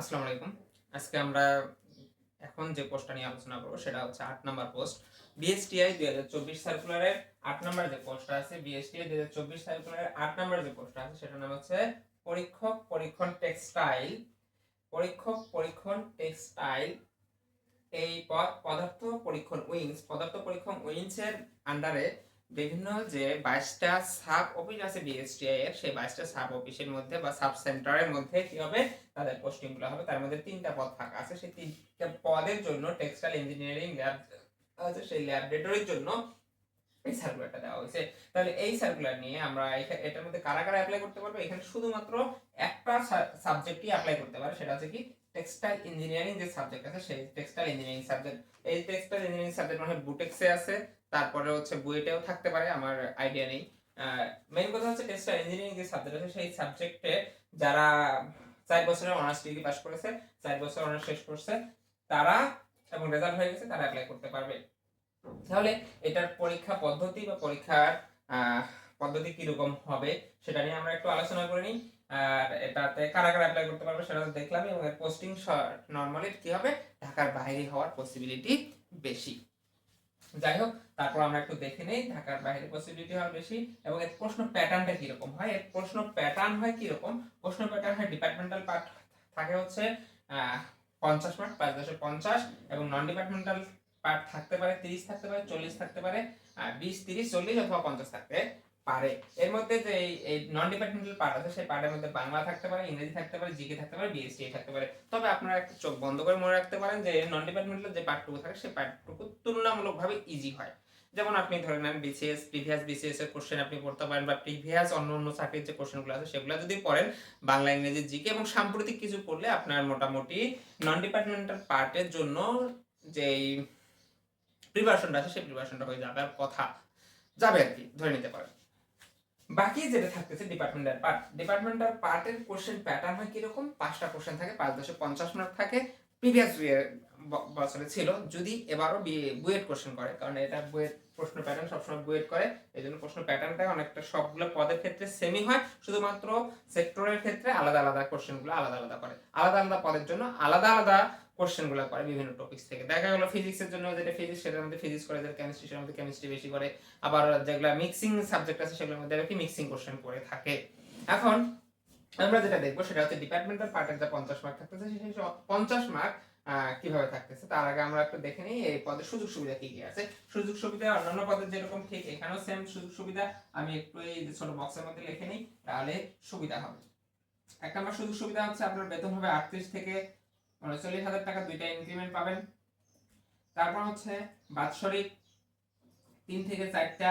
আসসালামু আলাইকুম। আজকে আমরা এখন যে পোস্টটা নিয়ে আলোচনা করব সেটা হচ্ছে আট নাম্বার পোস্ট। বিএসটিআই দুই হাজার চব্বিশ সার্কুলারের আট নাম্বার যে পোস্টটা আছে বিএসটিআই দুই হাজার চব্বিশ সার্কুলারের আট নাম্বার যে পোস্টটা আছে, সেটার নাম হচ্ছে পরীক্ষক পরীক্ষণ টেক্সটাইল পরীক্ষক পরীক্ষণ টেক্সটাইল এই পদ পদার্থ পরীক্ষণ উইংস পদার্থ পরীক্ষণ উইংসের আন্ডারে বিভিন্ন যে বাইশটা সাব অফিস আছে বিএসটিআই এর, সেই বাইশটা সাব অফিসের মধ্যে বা সাব সেন্টারের মধ্যে কি হবে? তাদের পোস্টিংগুলো হবে। তার মধ্যে তিনটা পদ ফাঁকা আছে। সেই তিনটা পদের জন্য টেক্সটাইল ইঞ্জিনিয়ারিং ল্যাব আছে সেই ল্যাবরেটরির জন্য এই সার্কুলারটা দেওয়া হয়েছে। তাহলে এই সার্কুলার নিয়ে আমরা এটার মধ্যে কারা কারা অ্যাপ্লাই করতে পারব? এখানে শুধুমাত্র একটা সাবজেক্টই অ্যাপ্লাই করতে পারে। সেটা হচ্ছে কি? টেক্সটাইল ইঞ্জিনিয়ারিং যে সাবজেক্ট আছে, সেই টেক্সটাইল ইঞ্জিনিয়ারিং সাবজেক্ট এই টেক্সটাইল ইঞ্জিনিয়ারিং সাবজেক্ট মানে বুটেক্সে আছে তারপরে হচ্ছে বুয়েটেও থাকতে পারে, আমার আইডিয়া নেই। মেইন কথা হচ্ছে টেক্সটাইল ইঞ্জিনিয়ারিং যে সাবজেক্ট আছে সেই সাবজেক্টে যারা চার বছরের অনার্স ডিগ্রি পাস করেছে, চার বছর অনার্স শেষ করছে, তারা এবং রেজাল্ট হয়ে গেছে, তারা অ্যাপ্লাই করতে পারবে। তাহলে এটার পরীক্ষা পদ্ধতি বা পরীক্ষার পদ্ধতি কীরকম হবে, সেটা নিয়ে আমরা একটু আলোচনা করে নিই। আর এটাতে কারা কারা অ্যাপ্লাই করতে পারবে সেটা দেখলাম এবং এর পোস্টিং নর্মালি কি হবে? ঢাকার বাইরে হওয়ার পসিবিলিটি বেশি। যাই হোক তারপর আমরা একটু দেখে নেই, ঢাকার বাইরে পসিবিলিটি হয় বেশি, এবং এর প্রশ্ন প্যাটার্নটা কীরকম হয়? এর প্রশ্ন প্যাটার্ন হয় কীরকম? প্রশ্ন প্যাটার্ন হয় ডিপার্টমেন্টাল পার্ট থাকে হচ্ছে পঞ্চাশ মার্ক পাঁচ দশে পঞ্চাশ, এবং নন ডিপার্টমেন্টাল পার্ট থাকতে পারে তিরিশ, থাকতে পারে চল্লিশ, থাকতে পারে বিশ, তিরিশ, চল্লিশ অথবা পঞ্চাশ থাকতে পারে। এর মধ্যে যে এই- নন ডিপার্টমেন্টাল পার্ট আছে, সেই পার্টের মধ্যে বাংলা থাকতে পারে, ইংরেজি থাকতে পারে জিকে থাকতে পারে বিএসটি থাকতে পারে। তবে আপনারা একটা চোখ বন্ধ করে মনে রাখতে পারেন যে নন ডিপার্টমেন্টাল যে পার্টটুকু থাকে, সেই পার্টটুকু তুলনামূলকভাবে ইজি হয়। যেমন আপনি ধরে নেন বিসিএস প্রিভিয়াস বিসিএস এর কোশ্চেন আপনি পড়তে পারেন বা প্রিভিয়াস অন্য অন্য চাকরির যে কোশ্চেনগুলো আছে, সেগুলো যদি পড়েন, বাংলা, ইংরেজি জিকে এবং সাম্প্রতিক কিছু পড়লে আপনার মোটামুটি নন ডিপার্টমেন্টাল পার্টের জন্য যেই প্রিপারেশনটা আছে, সেই প্রিপারেশনটা হয়ে যাবে, আর কথা যাবে আর কি, ধরে নিতে পারেন। বাকি যেটা থাকতেছে ডিপার্টমেন্টাল পার্ট ডিপার্টমেন্টাল পার্টের কোশ্চেন প্যাটার্ন হয় কীরকম? পাঁচটা কোশ্চেন থাকে, পাঁচ দশে পঞ্চাশ মার্ক থাকে। প্রিভিয়াস বছরে ছিল, যদি এবারও বুয়েট কোশ্চেন করে, কারণ এটা বুয়েট প্রশ্ন প্যাটার্ন সবসময় বুয়েট করে এই জন্য প্রশ্ন প্যাটার্নটা অনেকটা সবগুলো পদের ক্ষেত্রে সেমই হয়, শুধুমাত্র সেক্টরের ক্ষেত্রে আলাদা আলাদা কোশ্চেনগুলো আলাদা আলাদা করে। আলাদা আলাদা পদের জন্য আলাদা আলাদা কোশ্চেনগুলো করে বিভিন্ন টপিকস থেকে। দেখা গেলো ফিজিক্সের জন্য যেটা ফিজিক্স সেটার মধ্যে ফিজিক্স করে যেটা কেমিস্ট্রি সেটার মধ্যে কেমিস্ট্রি বেশি করে। আবার যেগুলো মিক্সিং সাবজেক্ট আছে, সেগুলোর মধ্যে আর কি মিক্সিং কোশ্চেন করে থাকে। এখন আমরা যেটা দেখব, সেটা হচ্ছে ডিপার্টমেন্টাল পার্টের যে পঞ্চাশ মার্ক থাকতেছে, সেই পঞ্চাশ মার্ক কীভাবে থাকতেছে, তার আগে আমরা একটু দেখে নিই এই পদের সুযোগ সুবিধা কি কি আছে। সুযোগ সুবিধা, অন্যান্য পদের যেরকম ঠিক, এখানেও সেম সুযোগ সুবিধা। আমি একটু এই ছোট বক্সের মধ্যে লিখে নিই, তাহলে সুবিধা হবে। এক নম্বর সুযোগ সুবিধা হচ্ছে আপনার বেতন হবে আটত্রিশ থেকে উনচল্লিশ হাজার টাকা দুইটা ইনক্রিমেন্ট পাবেন। তারপর হচ্ছে বাৎসরিক তিন থেকে চারটা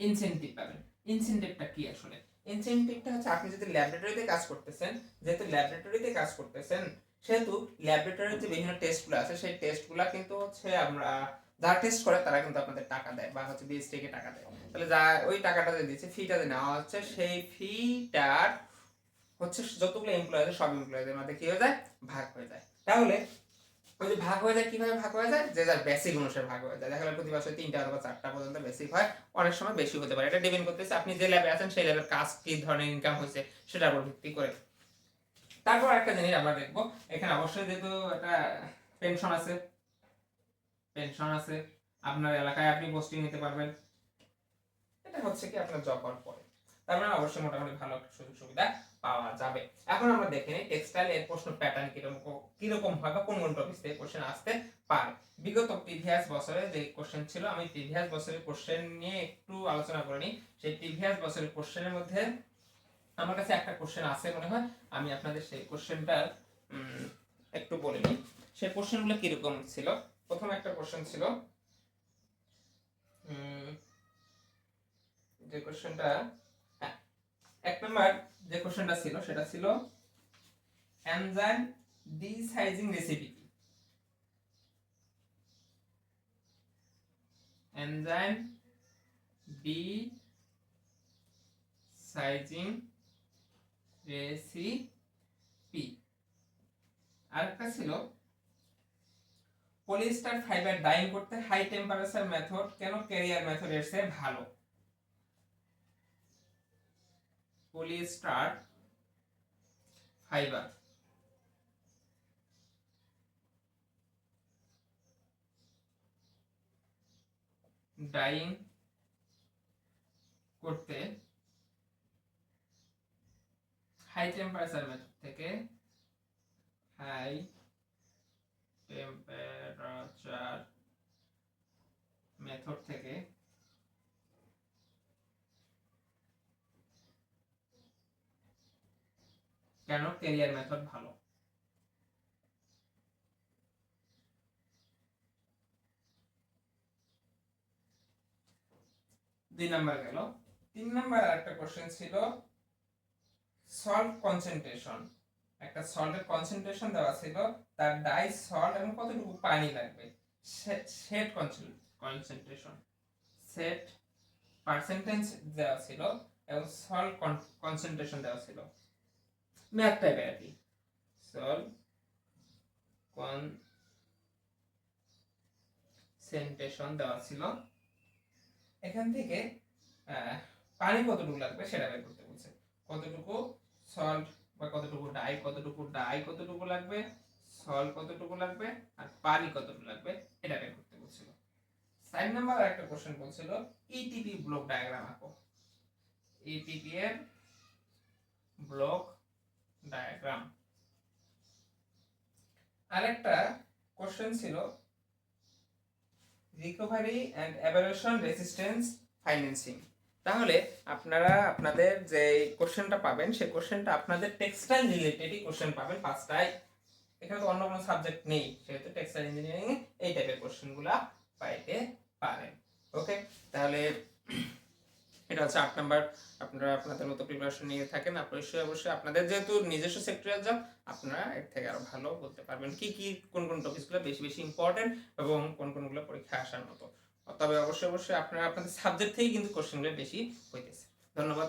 ইনসেনটিভ পাবেন। ইনসেনটিভটা কি আসলে? ইনসেনটিভটা হচ্ছে আপনি যদি ল্যাবরেটরিতে কাজ করতেছেন, যেহেতু ল্যাবরেটরিতে কাজ করতেছেন, সেহেতু ল্যাবরেটরির যে বিভিন্ন টেস্টগুলো আছে, সেই টেস্টগুলো কিন্তু হচ্ছে আমরা যারা টেস্ট করে তারা কিন্তু আপনাদের টাকা দেয় বা হচ্ছে বিএস থেকে টাকা দেয়। তাহলে যা ওই টাকাটা যে দিচ্ছে ফিটা নেওয়া হচ্ছে, সেই ফিটার হচ্ছে যতগুলো এমপ্লয় আছে সব এমপ্লয়ীদের মধ্যে কি হয়ে যায়? ভাগ হয়ে যায়। তাহলে ওই যে ভাগ হয়ে যায়, কীভাবে ভাগ হয়ে যায়? যে যার বেসিক অনুসারে ভাগ হয়ে যায়। দেখা গেলো প্রতি বছর তিনটা অথবা চারটা পর্যন্ত বেসিক হয়। অনেক সময় বেশি হতে পারে। এটা ডিপেন্ড করতেছে আপনি যে ল্যাবে আছেন, সেই ল্যাবের কাজ কি ধরনের ইনকাম হয়েছে, সেটার উপর ভিত্তি করে। তারপর একটা জিনিস আমরা দেখব। এখানে অবশ্যই যেহেতু একটা পেনশন আছে পেনশন আছে, আপনার এলাকায় আপনি পোস্টিং নিতে পারবেন। এটা হচ্ছে কি আপনার জব হওয়ার পরে। তার মানে অবশ্যই মোটামুটি ভালো একটা সুযোগ সুবিধা পাওয়া যাবে। এখন আমরা দেখে নিই টেক্সটাইল এর প্রশ্ন প্যাটার্ন কীরকম কীরকম হয় বা কোন কোন টপিক থেকে কোশ্চেন আসতে পারে। বিগত প্রিভিয়াস বছরে যে কোশ্চেন ছিল, আমি প্রিভিয়াস বছরের কোশ্চেন নিয়ে একটু আলোচনা করে নিই। সেই প্রিভিয়াস বছরের কোশ্চেনের মধ্যে আমার কাছে একটা কোশ্চেন আছে মনে হয়। আমি আপনাদের সেই কোশ্চেনটা একটু বলে নিই। সেই কোশ্চেনগুলো কীরকম ছিল? প্রথম একটা কোশ্চেন ছিল যে কোশ্চেনটা এক নম্বর যে কোশ্চেনটা ছিল, সেটা ছিল এনজাইম ডিসাইজিং রেসিপি। কি এনজাইম ডি সাইজিং রেসিপি। আরেকটা ছিল পলিস্টার ফাইবার ডাইং করতে হাই টেম্পারেচার মেথড কেন ক্যারিয়ার মেথডের চেয়ে ভালো? পলিস্টার ফাইবার ডাইং করতে হাই টেম্পারেচার মেথড থেকে হাই টেম্পারেচার মেথড থেকে কেন ক্যারিয়ার মেথড ভালো? দুই নাম্বার গেল। তিন নাম্বার একটা কোশ্চেন ছিল সল্ট কনসেন্ট্রেশন একটা সল্টের কনসেন্ট্রেশন দেওয়া ছিল, তার ডাই সল্ট এবং কতটুকু পানি লাগবে? সেট কনসেন্ট্রেশন সেট পার্সেন্টেজ দেওয়া ছিল এবং সল্ট কনসেন্ট্রেশন দেওয়া ছিল। ম্যাথ টাইপের আর কি সল্ট কনসেন্ট্রেশন দেওয়া ছিল। এখান থেকে পানি কতটুকু লাগবে সেটা বের করতে বলছে। কতটুকু সল্ট বা কতটুকু ডাই কতটুকু ডাই কতটুকু লাগবে সল্ট কতটুকু লাগবে, আর পানি কতটুকু লাগবে, এটা বের করতে বলছিল। সাইড নাম্বার একটা কোশ্চেন বলছিল ইটিপি ব্লক ডায়াগ্রাম আঁকো। ইটিপি এর ব্লক ডায়াগ্রাম আরেকটা কোশ্চেন ছিল recovery and abrasion resistance finishing তাহলে আপনারা আপনাদের যে কোশ্চেনটা পাবেন, সেই কোশ্চেনটা আপনাদের টেক্সটাইল রিলেটেডই কোশ্চেন পাবেন পাঁচটায় এখানে তো অন্য কোনো সাবজেক্ট নেই, সেহেতু টেক্সটাইল ইঞ্জিনিয়ারিং এই টাইপের কোশ্চেনগুলো পাইতে পারেন। ওকে তাহলে এটা হচ্ছে আট নাম্বার। আপনারা আপনাদের মতো প্রিপারেশন নিয়ে থাকেন অবশ্যই অবশ্যই আপনাদের যেহেতু নিজস্ব সেক্টরিয়াল জব আপনারা এর থেকে আরও ভালো বলতে পারবেন কি কি, কোন কোন টপিকসগুলো বেশি বেশি ইম্পর্টেন্ট এবং কোন কোনগুলো পরীক্ষা আসার মতো। তবে অবশ্যই অবশ্যই আপনারা আপনাদের সাবজেক্ট থেকেই কিন্তু কোশ্চেনগুলো বেশি হইতেছে। ধন্যবাদ